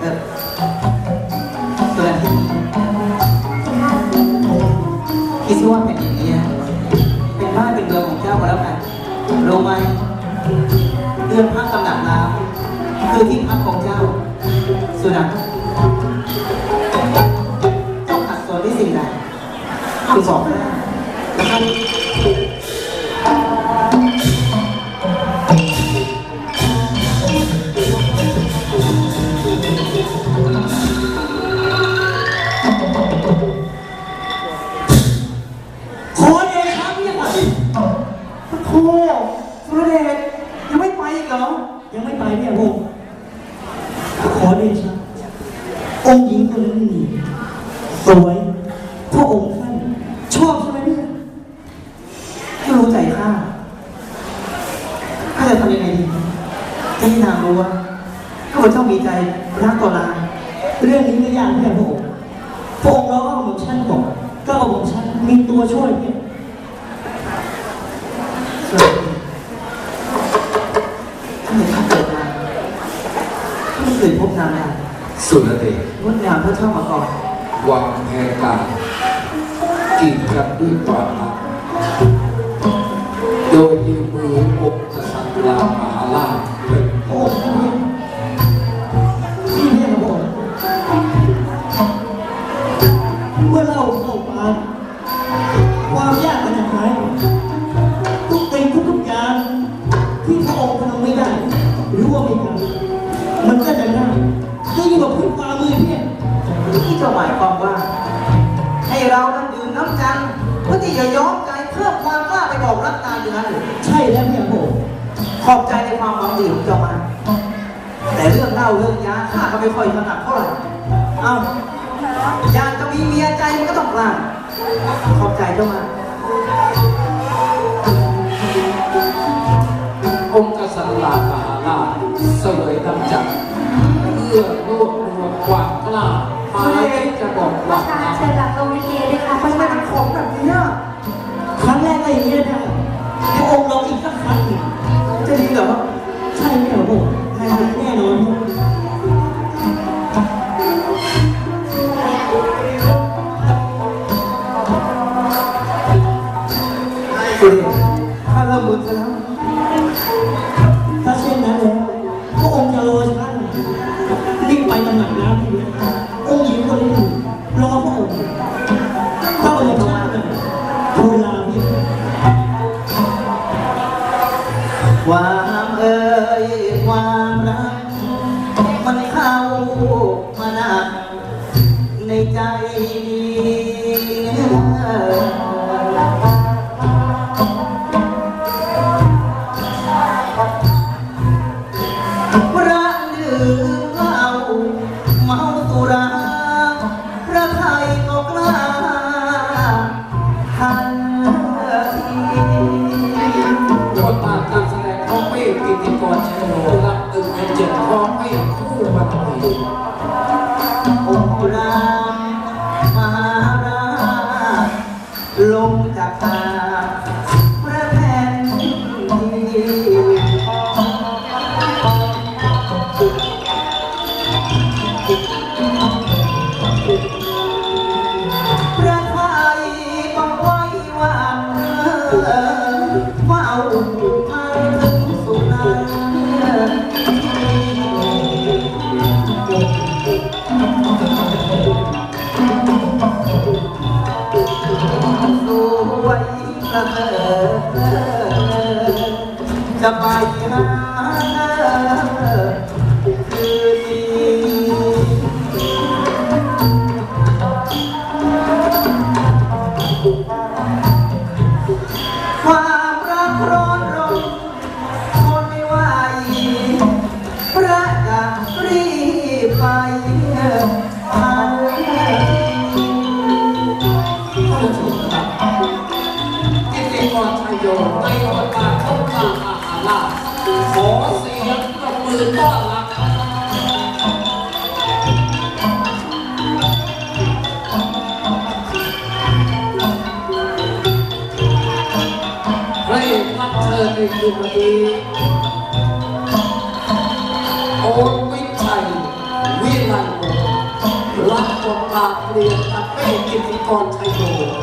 เออส่วนที่คิดซะว่าแผ่นดินนี้เป็นบ้านเป็นเมืองของเจ้าก็แล้วกันรู้ไหมเรือนพักตำหนักน้ำคือที่พักของเจ้า สุนัขเจ้าขัดสนที่สิ่งใดคือบอกไม่ได้แล้วท่า ยากเนี่ยพระองค์พระองค์เราก็ของฉันก่อนก็เอาของฉันมีตัวช่วยเนี่ยส่วนข้าเห็นข้าเกิดมาข้าไม่เคยพบนางเลยสุรเดชงดงามเท่าเท่ามาก่อนวางแผนการกีดกันด้วยควากโดยยืมมือองค์กษัตริย์ลามา ก็ยิ่กว่าพึ่งฟ้ามือเนี่ยที่จ้าหมายความว่า ให้เรานั้นดื่มน้ำจันทร์เพื่อที่จะย้อมใจเพิ่มความกล้าไปบอกรักนาอย่นั้นหรือใช่แล้วเนี่ยพระองค์ขอบใจในความหวังดีของเจ้ามาแต่เรื่องเล่าเรื่องยาข้าก็ไม่ค่อยถนัดเท่าไหร่เอาอยากจะมีเมียใจมันก็ต้องกล้าขอบใจเจ้ามาองค์กษัตริย์ลามหาราชเสวยน้ำจันทร์ พื่อรวบรวมความกล้ามาที่จะบอกปรัระกชานะเชิญหลังลงลิเกด้วยค่ะทำไมมันของแบบนี้อะครั้งแรกก็อย่างนี้นะพระองค์ลองอีกสักครั้งหนึ่งจะดีเหรอใช่เนี่ยพระองค์ใช่แน่นอนสุดข้าเริ่มมึนซะแล้ว ตำหนักน้ำทีเดียวองค์หญิงคนนี้รอพระองค์พระองค์มาเนี่ยทูลาพี่ความเอ่ยความรัก มันเข้ามาหนักในใจ องรามมหาราชลงจากตา จะ อในคืนวันนี้โอ๊วิชัยวิไลรับบทกาทเรียนกับเป้กิติกรไทยโย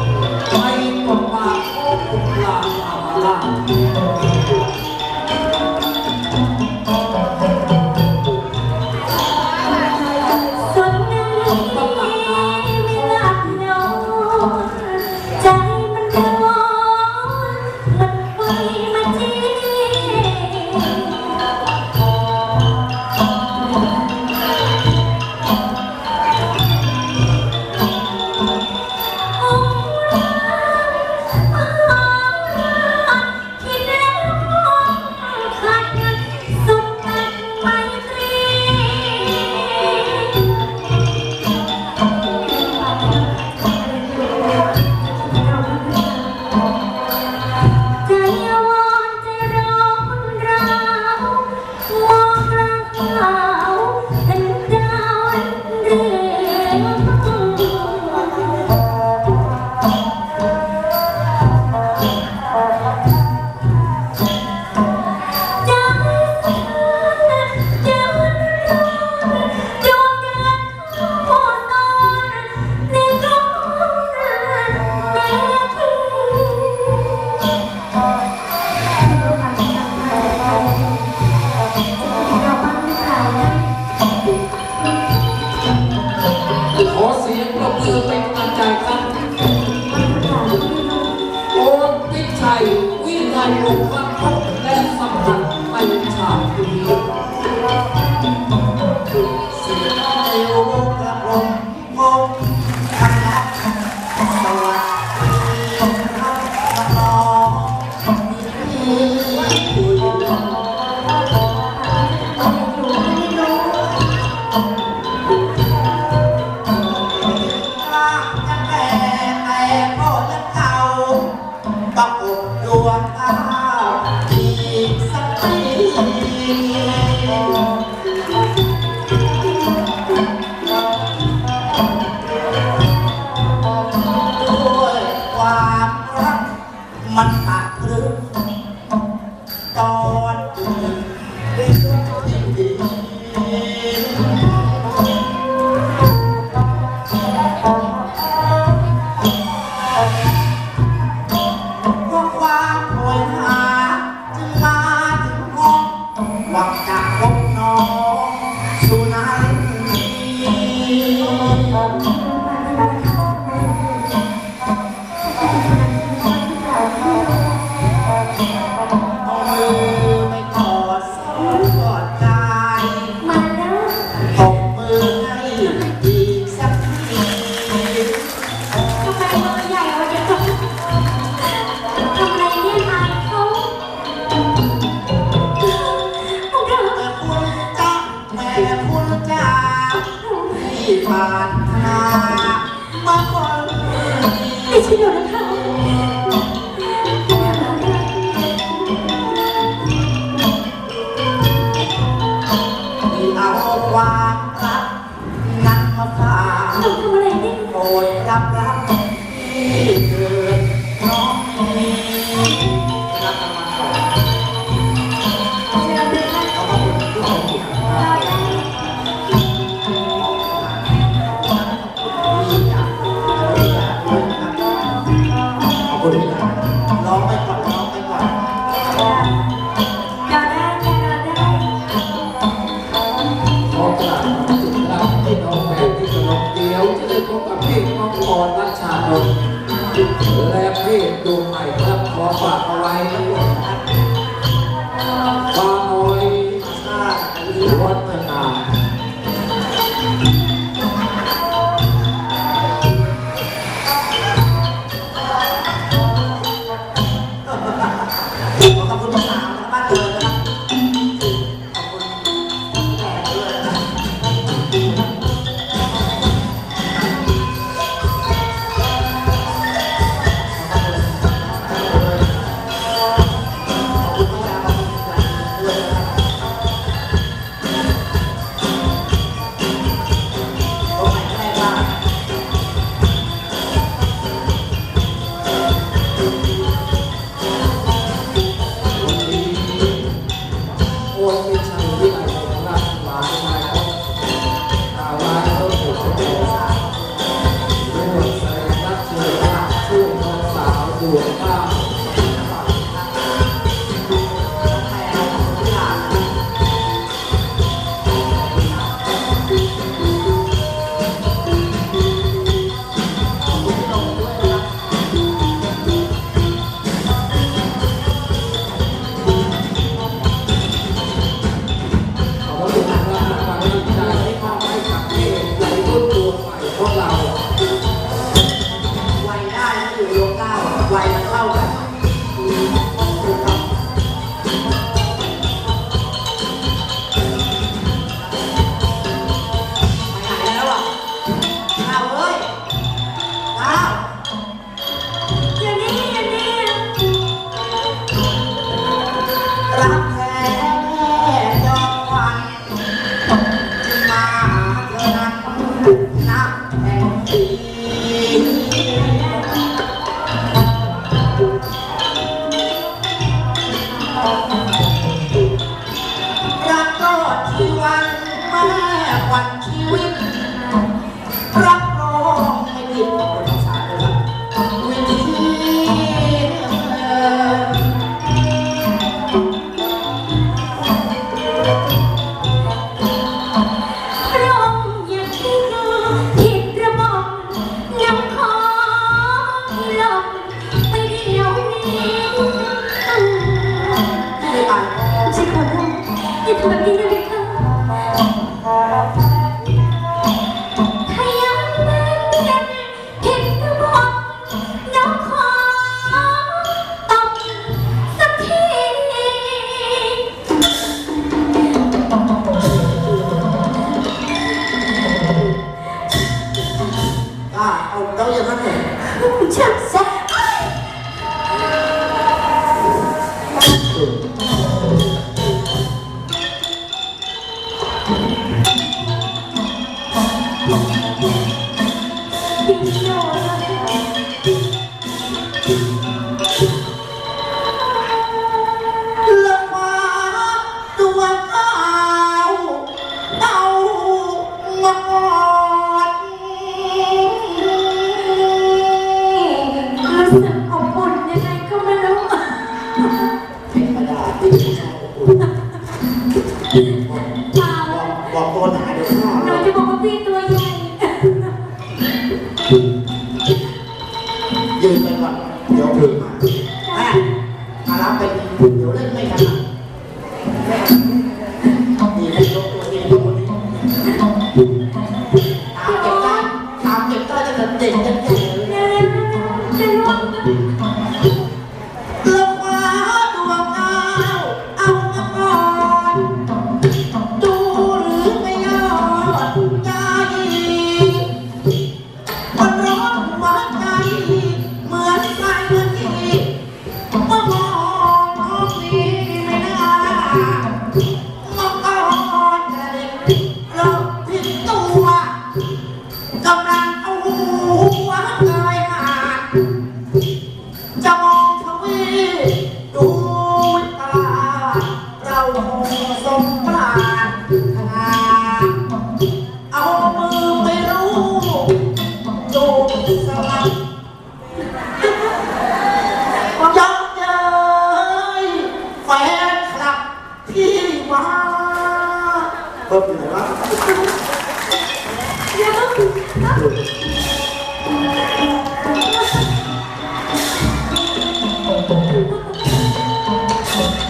Vai, vai, vai. ร้องไปก่อน ยืนไปก่อนเดี๋ยวถึงมามารับไปเดี๋ยวเล่นไม่ทันมีให้ยกตัวเองดูตามเก็บได้ตเก็บได้จะเด็ดจะ